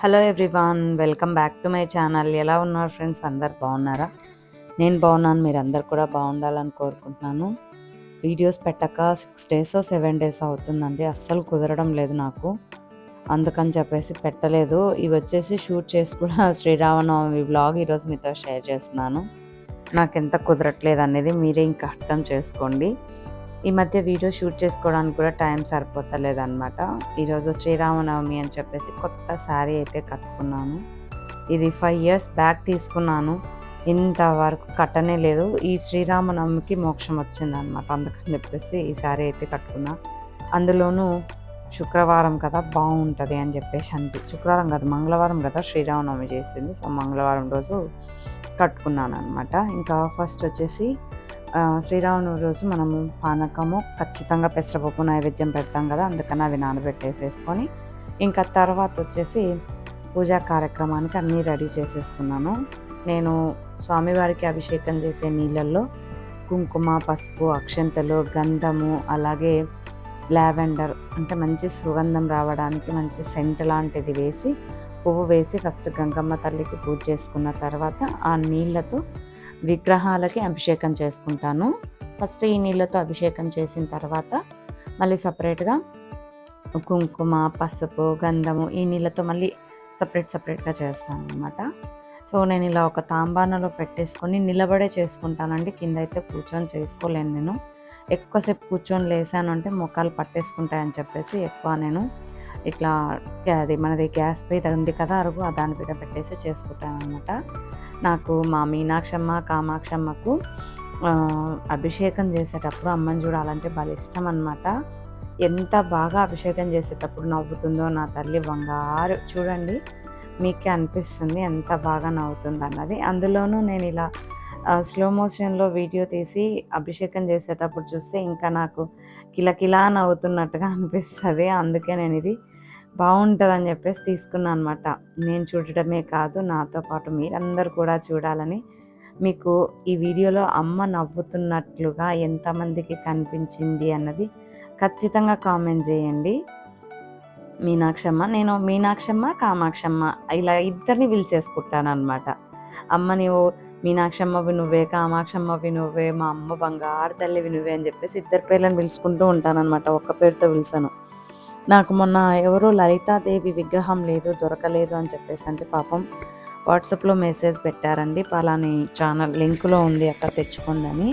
Hello everyone welcome back to my channel ఎలా ఉన్నారు friends అందరు బాగున్నారా? నేను బాగున్నాను మీరు అందరు కూడా బాగుండాలని కోరుకుంటున్నాను. వీడియోస్ పెట్టక సిక్స్ డేస్ సెవెన్ డేస్ అవుతుందండి. అస్సలు కుదరడం లేదు నాకు. అందుకని చెప్పేసి పెట్టలేదు. ఇవి వచ్చేసి షూట్ చేసి కూడా శ్రీరామనవమి బ్లాగ్ ఈరోజు మీతో షేర్ చేస్తున్నాను. నాకు ఎంత కుదరట్లేదు అనేది మీరే ఇంకా అర్థం చేసుకోండి. ఈ మధ్య వీడియో షూట్ చేసుకోవడానికి కూడా టైం సరిపోతలేదు అనమాట ఈరోజు శ్రీరామనవమి అని చెప్పేసి కొత్త శారీ అయితే కట్టుకున్నాను. ఇది ఫైవ్ ఇయర్స్ బ్యాక్ తీసుకున్నాను. ఇంతవరకు కట్టనే లేదు. ఈ శ్రీరామనవమికి మోక్షం వచ్చింది అనమాట అందుకని చెప్పేసి ఈ శారీ అయితే కట్టుకున్నా. అందులోనూ శుక్రవారం కదా బాగుంటుంది అని చెప్పేసి అంటే శుక్రవారం కదా మంగళవారం కదా శ్రీరామనవమి చేసింది. సో మంగళవారం రోజు కట్టుకున్నాను అనమాట ఇంకా ఫస్ట్ వచ్చేసి శ్రీరామనవమి రోజు మనము పానకము ఖచ్చితంగా పెసరపప్పు నైవేద్యం పెడతాం కదా అందుకని అవి నానబెట్టేసేసుకొని ఇంకా తర్వాత వచ్చేసి పూజా కార్యక్రమానికి అన్నీ రెడీ చేసేసుకున్నాను. నేను స్వామివారికి అభిషేకం చేసే నీళ్ళల్లో కుంకుమ పసుపు అక్షంతలు గంధము అలాగే లావెండర్ అంటే మంచి సుగంధం రావడానికి మంచి సెంట్ లాంటిది వేసి పువ్వు వేసి ఫస్ట్ గంగమ్మ తల్లికి పూజ చేసుకున్న తర్వాత ఆ నీళ్ళతో విగ్రహాలకి అభిషేకం చేసుకుంటాను. ఫస్ట్ ఈ నీళ్ళతో అభిషేకం చేసిన తర్వాత మళ్ళీ సపరేట్గా కుంకుమ పసుపు గంధము ఈ నీళ్ళతో మళ్ళీ సపరేట్ సపరేట్గా చేస్తాను అనమాట సో నేను ఇలా ఒక తాంబానలో పెట్టేసుకొని నిలబడే చేసుకుంటానండి. కింద అయితే కూర్చొని చేసుకోలేను నేను. ఎక్కువసేపు కూర్చొని లేసాను అంటే మొక్కలు పట్టేసుకుంటాయని చెప్పేసి ఎక్కువ నేను ఇట్లా అది మనది గ్యాస్ పొయ్యి ఉంది కదా అరుగు దాని మీద పెట్టేసి చేసుకుంటాను అనమాట నాకు మా మీనాక్షమ్మ కామాక్షమ్మకు అభిషేకం చేసేటప్పుడు అమ్మని చూడాలంటే భలే ఇష్టం అనమాట ఎంత బాగా అభిషేకం చేసేటప్పుడు నవ్వుతుందో నా తల్లి బంగారు. చూడండి మీకే అనిపిస్తుంది ఎంత బాగా నవ్వుతుంది అన్నది అందులోనూ నేను ఇలా స్లో మోషన్లో వీడియో తీసి అభిషేకం చేసేటప్పుడు చూస్తే ఇంకా నాకు కిలకిలా నవ్వుతున్నట్టుగా అనిపిస్తుంది. అందుకే నేను ఇది బాగుంటుందని చెప్పేసి తీసుకున్నాను అనమాట నేను చూడటమే కాదు నాతో పాటు మీరందరూ కూడా చూడాలని మీకు ఈ వీడియోలో అమ్మ నవ్వుతున్నట్లుగా ఎంతమందికి కనిపించింది అన్నది ఖచ్చితంగా కామెంట్ చేయండి. మీనాక్షమ్మ నేను మీనాక్షమ్మ కామాక్షమ్మ ఇలా ఇద్దరిని పిలిచేసుకుంటాను అనమాట అమ్మ నీవు మీనాక్షమ్మవి నువ్వే కామాక్షమ్మవి నువ్వే మా అమ్మ బంగారు తల్లివి నువ్వే అని చెప్పేసి ఇద్దరు పేర్లను పిలుచుకుంటూ ఉంటాను అనమాట ఒక్క పేరుతో పిలిచాను నాకు మొన్న ఎవరో లలితాదేవి విగ్రహం లేదు దొరకలేదు అని చెప్పేసి అంటే పాపం వాట్సాప్లో మెసేజ్ పెట్టారండి. పలాని ఛానల్ లింక్లో ఉంది అక్కడ తెచ్చుకుందని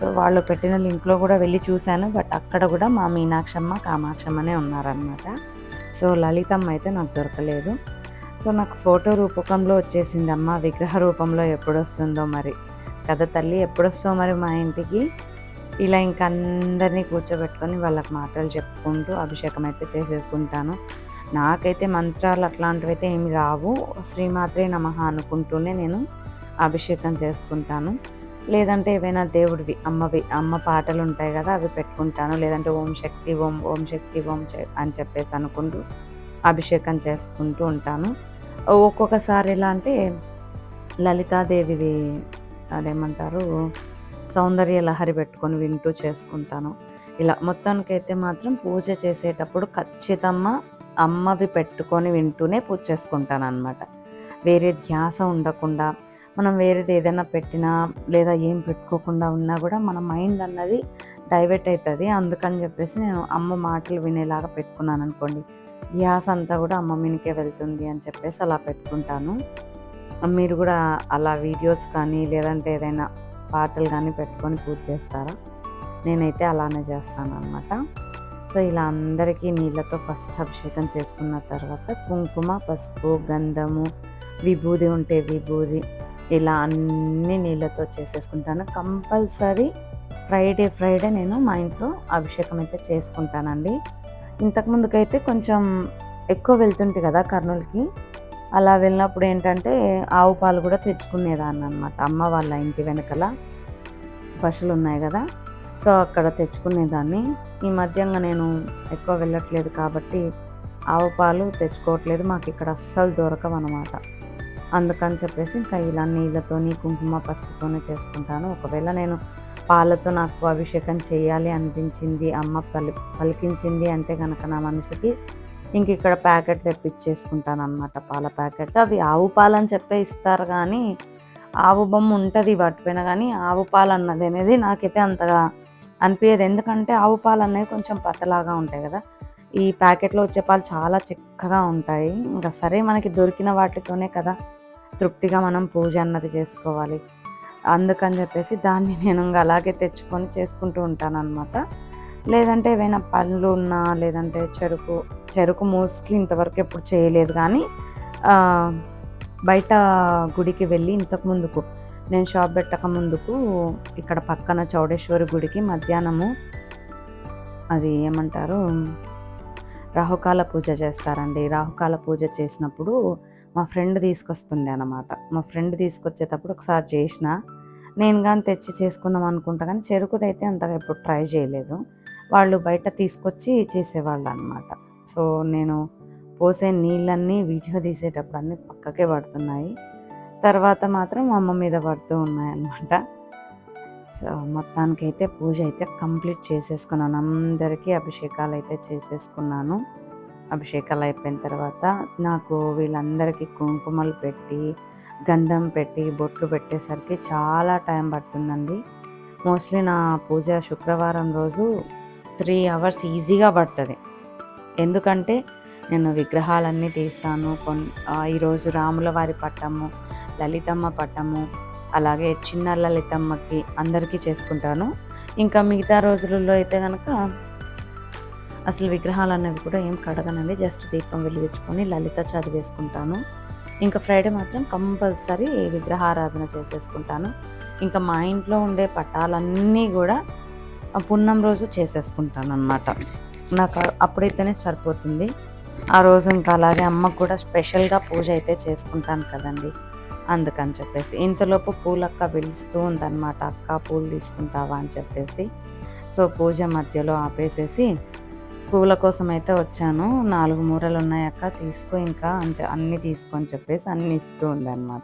సో వాళ్ళు పెట్టిన లింక్లో కూడా వెళ్ళి చూశాను. బట్ అక్కడ కూడా మా మీనాక్షమ్మ కామాక్షమ్మనే ఉన్నారనమాట సో లలితమ్మ అయితే నాకు దొరకలేదు. సో నాకు ఫోటో రూపకంలో వచ్చేసింది అమ్మ. విగ్రహ రూపంలో ఎప్పుడు వస్తుందో మరి. కథ తల్లి ఎప్పుడు వస్తావు మరి మా ఇంటికి? ఇలా ఇంకా అందరినీ కూర్చోబెట్టుకొని వాళ్ళకి మాటలు చెప్పుకుంటూ అభిషేకం అయితే చేసేసుకుంటాను. నాకైతే మంత్రాలు అట్లాంటివి అయితే ఏమి రావు. శ్రీమాత్రే నమ అనుకుంటూనే నేను అభిషేకం చేసుకుంటాను. లేదంటే ఏవైనా దేవుడివి అమ్మవి అమ్మ పాటలు ఉంటాయి కదా అవి పెట్టుకుంటాను. లేదంటే ఓం శక్తి ఓం ఓం శక్తి ఓం అని చెప్పేసి అనుకుంటూ అభిషేకం చేసుకుంటూ ఉంటాను. ఒక్కొక్కసారి ఎలా అంటే లలితాదేవి అదేమంటారు? సౌందర్య లహరి పెట్టుకొని వింటూ చేసుకుంటాను. ఇలా మొత్తానికైతే మాత్రం పూజ చేసేటప్పుడు ఖచ్చితంగా అమ్మవి పెట్టుకొని వింటూనే పూజ చేసుకుంటాను అనమాట వేరే ధ్యాస ఉండకుండా మనం వేరేది ఏదైనా పెట్టినా లేదా ఏం పెట్టుకోకుండా ఉన్నా కూడా మన మైండ్ అన్నది డైవర్ట్ అవుతుంది అందుకని చెప్పేసి నేను అమ్మ మాటలు వినేలాగా పెట్టుకున్నాను అనుకోండి ధ్యాస అంతా కూడా అమ్మ మీనికే వెళ్తుంది అని చెప్పేసి అలా పెట్టుకుంటాను. మీరు కూడా అలా వీడియోస్ కానీ లేదంటే ఏదైనా పాటలు కానీ పెట్టుకొని పూజ చేస్తారా? నేనైతే అలానే చేస్తాను అనమాట సో ఇలా అందరికీ నీళ్ళతో ఫస్ట్ అభిషేకం చేసుకున్న తర్వాత కుంకుమ పసుపు గంధము విభూది ఉంటే విభూది ఇలా అన్ని నీళ్ళతో చేసేసుకుంటాను. కంపల్సరీ ఫ్రైడే ఫ్రైడే నేను మా ఇంట్లో అభిషేకం అయితే చేసుకుంటానండి. ఇంతకుముందుకైతే కొంచెం ఎక్కువ వెళ్తుంటే కదా కర్నూలుకి అలా వెళ్ళినప్పుడు ఏంటంటే ఆవు పాలు కూడా తెచ్చుకునేదాన్ని అనమాట అమ్మ వాళ్ళ ఇంటి వెనకల పశువులు ఉన్నాయి కదా. సో అక్కడ తెచ్చుకునేదాన్ని. ఈ మధ్యంగా నేను ఎక్కువ వెళ్ళట్లేదు కాబట్టి ఆవు పాలు తెచ్చుకోవట్లేదు. మాకు ఇక్కడ అస్సలు దొరకవు అనమాట అందుకని చెప్పేసి ఇంకా ఇలా నీళ్ళతోని కుంకుమ పసుపుతోనే చేసుకుంటాను. ఒకవేళ నేను పాలతో నాకు అభిషేకం చేయాలి అనిపించింది అమ్మ పలి పలికించింది అంటే కనుక నా మనసుకి ఇంక ఇక్కడ ప్యాకెట్ తెప్పించేసుకుంటాను అనమాట పాల ప్యాకెట్. అవి ఆవు పాలు అని చెప్పే ఇస్తారు కానీ ఆవు బొమ్మ ఉంటుంది వాటిపైన కానీ ఆవు పాలు అన్నది అనేది నాకైతే అంతగా అనిపించదు ఎందుకంటే ఆవు పాలు అనేవి కొంచెం పతలాగా ఉంటాయి కదా. ఈ ప్యాకెట్లో వచ్చే పాలు చాలా చిక్కగా ఉంటాయి. ఇంకా సరే మనకి దొరికిన వాటితోనే కదా తృప్తిగా మనం పూజ అన్నది చేసుకోవాలి. అందుకని చెప్పేసి దాన్ని నేను ఇంకా అలాగే తెచ్చుకొని చేసుకుంటూ ఉంటాను అనమాట లేదంటే ఏవైనా పళ్ళు ఉన్నా లేదంటే చెరుకు చెరుకు మోస్ట్లీ ఇంతవరకు ఎప్పుడు చేయలేదు కానీ బయట గుడికి వెళ్ళి ఇంతకు ముందుకు నేను షాప్ పెట్టక ముందుకు ఇక్కడ పక్కన చౌడేశ్వరి గుడికి మధ్యాహ్నము అది ఏమంటారు? రాహుకాల పూజ చేస్తారండి. రాహుకాల పూజ చేసినప్పుడు మా ఫ్రెండ్ తీసుకొస్తుండే అనమాట మా ఫ్రెండ్ తీసుకొచ్చేటప్పుడు ఒకసారి చేసిన నేను కానీ తెచ్చి చేసుకుందాం అనుకుంటా కానీ చెరుకుదైతే అంతగా ఎప్పుడు ట్రై చేయలేదు. వాళ్ళు బయట తీసుకొచ్చి చేసేవాళ్ళు అనమాట సో నేను పోసే నీళ్ళన్నీ వీడియో తీసేటప్పుడు అన్నీ పక్కకే పడుతున్నాయి. తర్వాత మాత్రం అమ్మ మీద పడుతూ ఉన్నాయి అన్నమాట సో మొత్తానికైతే పూజ అయితే కంప్లీట్ చేసేసుకున్నాను. అందరికీ అభిషేకాలు అయితే చేసేసుకున్నాను. అభిషేకాలు అయిపోయిన తర్వాత నాకు వీళ్ళందరికీ కుంకుమలు పెట్టి గంధం పెట్టి బొట్లు పెట్టేసరికి చాలా టైం పడుతుందండి. మోస్ట్లీ నా పూజ శుక్రవారం రోజు త్రీ అవర్స్ ఈజీగా పడుతుంది. ఎందుకంటే నేను విగ్రహాలన్నీ తీస్తాను. కొన్ ఈరోజు రాముల వారి పట్టము లలితమ్మ పట్టము అలాగే చిన్న లలితమ్మకి అందరికీ చేసుకుంటాను. ఇంకా మిగతా రోజులలో అయితే కనుక అసలు విగ్రహాలు అనేవి కూడా ఏం కడగనండి. జస్ట్ దీపం వెలిగించుకొని లలిత చదివేసుకుంటాను ఇంకా ఫ్రైడే మాత్రం కంపల్సరీ విగ్రహారాధన చేసేసుకుంటాను. ఇంకా మా ఇంట్లో ఉండే పటాలన్నీ కూడా పున్నం రోజు చేసేసుకుంటాను అనమాట నాకు అప్పుడైతేనే సరిపోతుంది. ఆ రోజు ఇంకా అలాగే అమ్మకు కూడా స్పెషల్గా పూజ అయితే చేసుకుంటాను కదండి. అందుకని చెప్పేసి ఇంతలోపు పూలక్క పిలుస్తూ ఉందన్నమాట. అక్క పూలు తీసుకుంటావా? అని చెప్పేసి. సో పూజ మధ్యలో ఆపేసేసి పూల కోసం అయితే వచ్చాను. నాలుగు మూరలు ఉన్నాయి అక్క తీసుకో ఇంకా అని అన్నీ తీసుకో అని చెప్పేసి అన్నీ ఇస్తూ ఉందన్నమాట.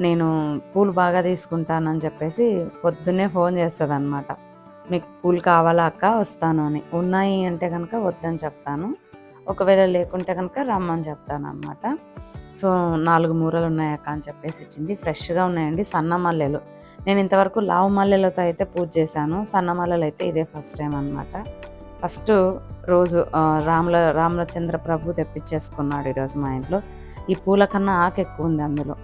నేను పూలు బాగా తీసుకుంటానని చెప్పేసి పొద్దున్నే ఫోన్ చేస్తుంది అనమాట మీకు పూలు కావాలా అక్క? వస్తాను అని. ఉన్నాయి అంటే కనుక వద్దని చెప్తాను. ఒకవేళ లేకుంటే కనుక రమ్మని చెప్తాను అనమాట సో నాలుగు మూరలు ఉన్నాయి అక్క అని చెప్పేసి ఇచ్చింది. ఫ్రెష్గా ఉన్నాయండి. సన్న మల్లెలు. నేను ఇంతవరకు లావు మల్లెలతో అయితే పూజ చేశాను. సన్న మల్లెలు అయితే ఇదే ఫస్ట్ టైం అనమాట ఫస్ట్ రోజు ఆ, రాముల ప్రభు తెప్పించేసుకున్నాడు ఈరోజు మా ఇంట్లో. ఈ పూల కన్నా ఆకు ఎక్కువ ఉంది అందులో.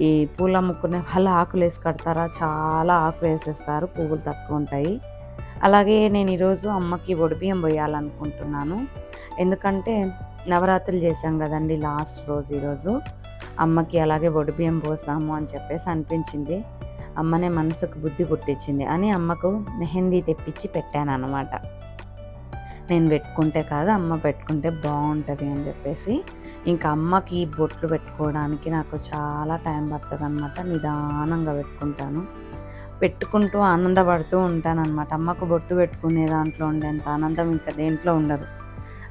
ఈ పూలు అమ్ముకునే వాళ్ళు ఆకులు వేసి కడతారా? చాలా ఆకు వేసేస్తారు. పువ్వులు తక్కువ ఉంటాయి. అలాగే నేను ఈరోజు అమ్మకి ఒడిబియ్యం పోయాలనుకుంటున్నాను ఎందుకంటే నవరాత్రులు చేశాం కదండి లాస్ట్ రోజు ఈరోజు. అమ్మకి అలాగే ఒడిబియ్యం పోస్తాము అని చెప్పేసి అనిపించింది. అమ్మనే మనసుకు బుద్ధి పుట్టించింది అని అమ్మకు మెహందీ తెప్పించి పెట్టాను అనమాట నేను పెట్టుకుంటే కాదు అమ్మ పెట్టుకుంటే బాగుంటుంది అని చెప్పేసి. ఇంకా అమ్మకి బొట్లు పెట్టుకోవడానికి నాకు చాలా టైం పడుతుంది అనమాట నిదానంగా పెట్టుకుంటాను. పెట్టుకుంటూ ఆనందపడుతూ ఉంటాను అనమాట అమ్మకు బొట్టు పెట్టుకునే దాంట్లో ఉండేంత ఆనందం ఇంకా దేంట్లో ఉండదు.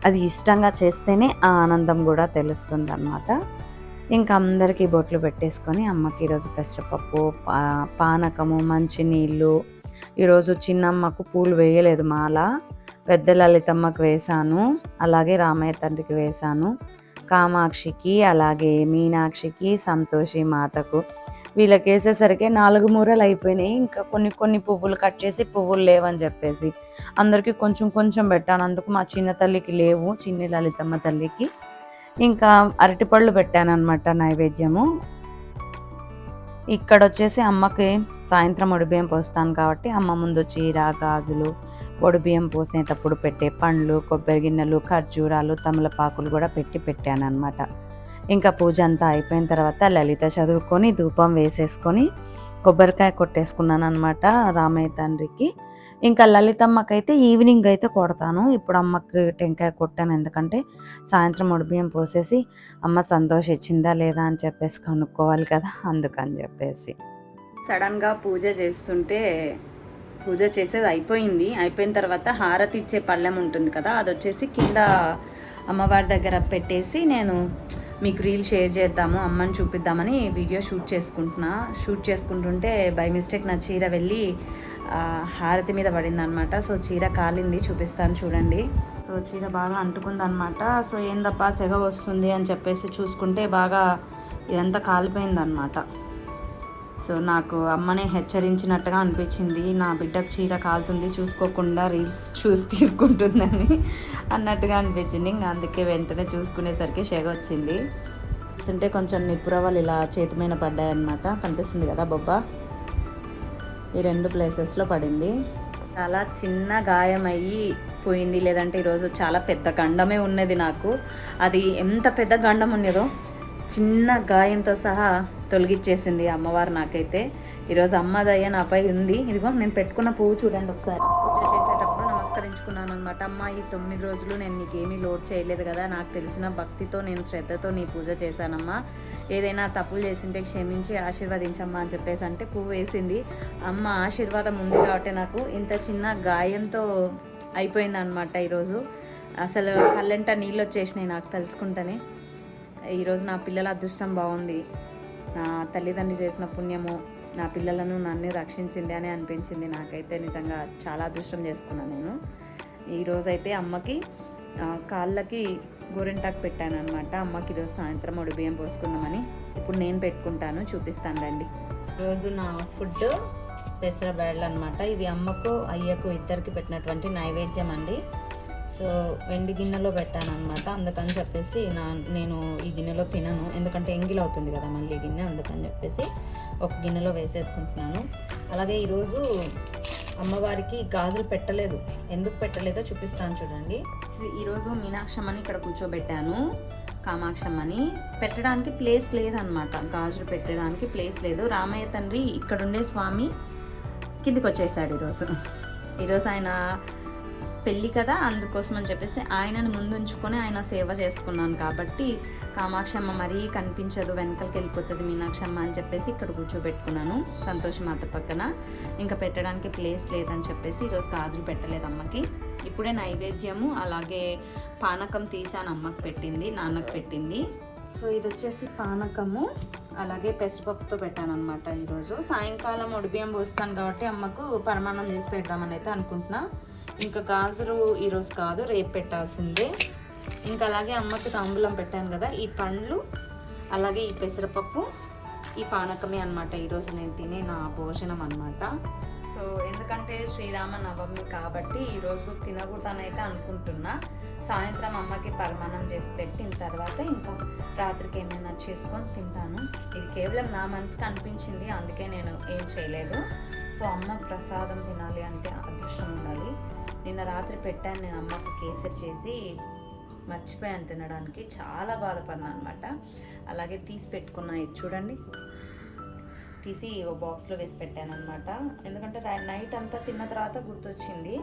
అది ఇష్టంగా చేస్తేనే ఆ ఆనందం కూడా తెలుస్తుంది అనమాట ఇంకా అందరికీ బొట్లు పెట్టేసుకొని అమ్మకి ఈరోజు పెసరపప్పు పా పానకము మంచినీళ్ళు. ఈరోజు చిన్నమ్మకు పూలు వేయలేదు మాల. పెద్ద లలితమ్మకు వేశాను. అలాగే రామయ్య తండ్రికి వేశాను. కామాక్షికి అలాగే మీనాక్షికి సంతోషి మాతకు వీళ్ళకి వేసేసరికి నాలుగు మూరలు అయిపోయినాయి. ఇంకా కొన్ని కొన్ని పువ్వులు కట్ చేసి పువ్వులు లేవని చెప్పేసి అందరికీ కొంచెం కొంచెం పెట్టాను. అందుకు మా చిన్న తల్లికి లేవు చిన్ని లలితమ్మ తల్లికి. ఇంకా అరటిపళ్ళు పెట్టాను అనమాట నైవేద్యము. ఇక్కడ వచ్చేసి అమ్మకి సాయంత్రం ఒడిబియ్యం పోస్తాను కాబట్టి అమ్మ ముందు చీర గాజులు ఒడిబియ్యం పోసేటప్పుడు పెట్టే పండ్లు కొబ్బరి గిన్నెలు ఖర్జూరాలు తమలపాకులు కూడా పెట్టి పెట్టాను అనమాట ఇంకా పూజ అంతా అయిపోయిన తర్వాత లలిత చదువుకొని ధూపం వేసేసుకొని కొబ్బరికాయ కొట్టేసుకున్నాను అనమాట రామయ్య తండ్రికి. ఇంకా లలితమ్మకైతే ఈవినింగ్ అయితే కొడతాను. ఇప్పుడు అమ్మకి టెంకాయ కొట్టాను. ఎందుకంటే సాయంత్రం ఉడిబియ్యం పోసేసి అమ్మ సంతోషించిందా లేదా అని చెప్పేసి కనుక్కోవాలి కదా అందుకని చెప్పేసి. సడన్గా పూజ చేస్తుంటే పూజ చేసేది అయిపోయింది. అయిపోయిన తర్వాత హారతి ఇచ్చే పళ్ళెం ఉంటుంది కదా అది వచ్చేసి కింద అమ్మవారి దగ్గర పెట్టేసి నేను మీకు రీల్ షేర్ చేద్దాము అమ్మని చూపిద్దామని వీడియో షూట్ చేసుకుంటున్నా. షూట్ చేసుకుంటుంటే బై మిస్టేక్ నా చీర వెళ్ళి హారతి మీద పడింది అనమాట సో చీర కాలింది చూపిస్తాను చూడండి. సో చీర బాగా అంటుకుందనమాట సో ఏందప్పా సెగ వస్తుంది అని చెప్పేసి చూసుకుంటే బాగా ఇదంతా కాలిపోయిందనమాట సో నాకు అమ్మనే హెచ్చరించినట్టుగా అనిపించింది. నా బిడ్డకు చీర కాలుతుంది చూసుకోకుండా రీల్స్ చూసి తీసుకుంటుందని అన్నట్టుగా అనిపించింది. ఇంకా అందుకే వెంటనే చూసుకునేసరికి షెగ వచ్చింది. చూస్తుంటే కొంచెం నిప్పురవ్వలు ఇలా చేతి మీద పడ్డాయన్నమాట. కనిపిస్తుంది కదా బొబ్బ? ఈ రెండు ప్లేసెస్లో పడింది. చాలా చిన్న గాయం అయ్యి పోయింది. లేదంటే ఈరోజు చాలా పెద్ద గండమే ఉన్నది నాకు. అది ఎంత పెద్ద గండం ఉన్నదో చిన్న గాయంతో సహా తొలగిచ్చేసింది అమ్మవారు నాకైతే. ఈరోజు అమ్మ దయ నాపై ఉంది. ఇదిగో నేను పెట్టుకున్న పువ్వు చూడండి ఒకసారి. పూజ చేసేటప్పుడు నమస్కరించుకున్నాను అనమాట అమ్మ ఈ తొమ్మిది రోజులు నేను నీకేమీ లోడ్ చేయలేదు కదా. నాకు తెలిసిన భక్తితో నేను శ్రద్ధతో నీ పూజ చేశానమ్మా. ఏదైనా తప్పులు చేసింటే క్షమించి ఆశీర్వదించమ్మా అని చెప్పేసి అంటే పువ్వు వేసింది. అమ్మ ఆశీర్వాదం ఉంది కాబట్టి నాకు ఇంత చిన్న గాయంతో అయిపోయింది అనమాట ఈరోజు. అసలు కళ్ళంట నీళ్ళు వచ్చేసినాయి నాకు తెలుసుకుంటేనే ఈరోజు నా పిల్లల అదృష్టం బాగుంది. నా తల్లిదండ్రులు చేసిన పుణ్యము నా పిల్లలను నన్ను రక్షించింది అని అనిపించింది నాకైతే నిజంగా చాలా అదృష్టం చేసుకున్నాను నేను. ఈరోజైతే అమ్మకి కాళ్ళకి గోరింటాకు పెట్టాను అనమాట అమ్మకి ఈరోజు సాయంత్రం ఒడి బియ్యం పోసుకుందామని. ఇప్పుడు నేను పెట్టుకుంటాను చూపిస్తాను రండి. రోజు నా ఫుడ్ పెసర బ్యాడ్లు అనమాట ఇవి అమ్మకు అయ్యకు ఇద్దరికి పెట్టినటువంటి నైవేద్యం అండి. సో వెండి గిన్నెలో పెట్టాను అనమాట అందుకని చెప్పేసి నా నేను ఈ గిన్నెలో తినను. ఎందుకంటే ఎంగిల్ అవుతుంది కదా మళ్ళీ గిన్నె అందుకని చెప్పేసి ఒక గిన్నెలో వేసేసుకుంటున్నాను. అలాగే ఈరోజు అమ్మవారికి గాజులు పెట్టలేదు. ఎందుకు పెట్టలేదో చూపిస్తాను చూడండి. ఈరోజు మీనాక్షమ్మని ఇక్కడ కూర్చోబెట్టాను. కామాక్షమ్మని. పెట్టడానికి ప్లేస్ లేదనమాట గాజులు పెట్టడానికి ప్లేస్ లేదు. రామయ్య తండ్రి ఇక్కడుండే స్వామి కిందికి వచ్చేసాడు ఈరోజు. ఈరోజు ఆయన పెళ్ళి కదా అందుకోసం అని చెప్పేసి ఆయనను ముందుంచుకొని ఆయన సేవ చేసుకున్నాను కాబట్టి కామాక్షమ్మ మరీ కనిపించదు వెనకలకి వెళ్ళిపోతుంది మీనాక్షమ్మ అని చెప్పేసి ఇక్కడ కూర్చోబెట్టుకున్నాను సంతోష్ మాత పక్కన. ఇంకా పెట్టడానికి ప్లేస్ లేదని చెప్పేసి ఈరోజు గాజులు పెట్టలేదు అమ్మకి. ఇప్పుడే నైవేద్యము అలాగే పానకం తీసాను అమ్మకి పెట్టింది నాన్నకు పెట్టింది. సో ఇది వచ్చేసి పానకము అలాగే పెసరపప్పుతో పెట్టాను అనమాట ఈరోజు. సాయంకాలం ఉడిబియ్యం పోస్తాను కాబట్టి అమ్మకు పరమాన్నం చేసి పెడదామని అయితే అనుకుంటున్నా. ఇంకా గాజులు ఈరోజు కాదు రేపు పెట్టాల్సిందే. ఇంకా అలాగే అమ్మకి తాంబూలం పెట్టాను కదా ఈ పండ్లు అలాగే ఈ పెసరపప్పు ఈ పానకమే అనమాట ఈరోజు నేను తినే నా భోజనం అనమాట సో ఎందుకంటే శ్రీరామ నవమి కాబట్టి ఈరోజు తినకూడదనైతే అనుకుంటున్నా. సాయంత్రం అమ్మకి పరిమాణం చేసి పెట్టిన తర్వాత ఇంకా రాత్రికి ఏమైనా చేసుకొని తింటాను. ఇది కేవలం నా మనసుకి అనిపించింది అందుకే నేను ఏం చేయలేదు. సో అమ్మ ప్రసాదం తినాలి అంటే అదృష్టం ఉండాలి. నిన్న రాత్రి పెట్టాను నేను అమ్మకి కేసరి చేసి. మర్చిపోయాను తినడానికి. చాలా బాధపడినా అనమాట అలాగే తీసి పెట్టుకున్నా. ఇది చూడండి. తీసి ఓ బాక్స్లో వేసి పెట్టాను అనమాట ఎందుకంటే నైట్ అంతా తిన్న తర్వాత గుర్తొచ్చింది.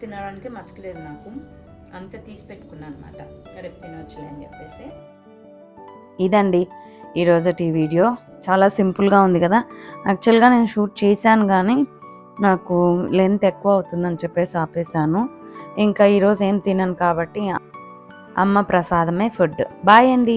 తినడానికి మతకలేదు నాకు. అంత తీసి పెట్టుకున్నాను అనమాట రేపు తినొచ్చులే అని చెప్పేసి. ఇదండి ఈరోజు టీ వీడియో. చాలా సింపుల్గా ఉంది కదా. యాక్చువల్గా నేను షూట్ చేశాను కానీ నాకు లెంత్ ఎక్కువ అవుతుందని చెప్పేసి ఆపేశాను. ఇంకా ఈరోజు ఏం తినను కాబట్టి అమ్మ ప్రసాదమే ఫుడ్ బాయ్ అండి.